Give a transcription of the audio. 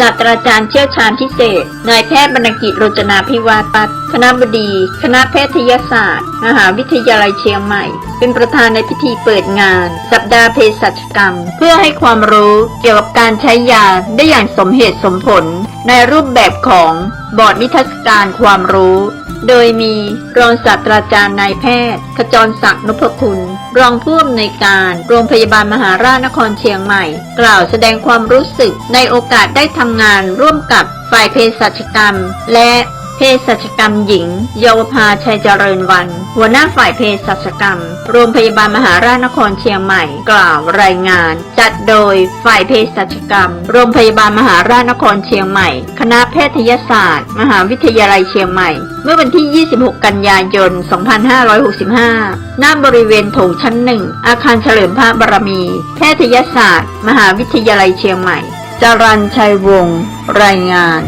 ศาสตราจารย์เชี่ยวชาญพิเศษ นายแพทย์บรรกิจโรจนาพิวาปัตคณะบดี คณะแพทยศาสตร์ มหาวิทยาลัยเชียงใหม่ เป็นประธานในพิธีเปิดงาน สัปดาห์เภสัชกรรม เพื่อให้ความรู้เกี่ยวกับการใช้ยาได้อย่างสมเหตุสมผล ในรูปแบบของบอร์ดนิทรรศการความรู้ โดยมีรองศาสตราจารย์นายแพทย์ ขจรศักดิ์นพคุณ รองผู้อำนวยการโรงพยาบาลมหาราชนครเชียงใหม่ กล่าวแสดงความรู้สึกในโอกาสได้ทำงานร่วมกับฝ่ายเภสัชกรรม และ เภสัชกรรมหญิง เยาวภาชัยเจริญวัน หัวหน้าฝ่ายเภสัชกรรม โรงพยาบาลมหาราชนครเชียงใหม่ กล่าวรายงาน จัดโดยฝ่ายเภสัชกรรม โรงพยาบาลมหาราชนครเชียงใหม่ คณะแพทยศาสตร์ มหาวิทยาลัยเชียงใหม่ เมื่อวันที่ 26 กันยายน 2565ณบริเวณโถงชั้นหนึ่ง อาคารเฉลิมพระบารมี แพทยศาสตร์ มหาวิทยาลัยเชียงใหม่จรัญชัยวงศ์รายงาน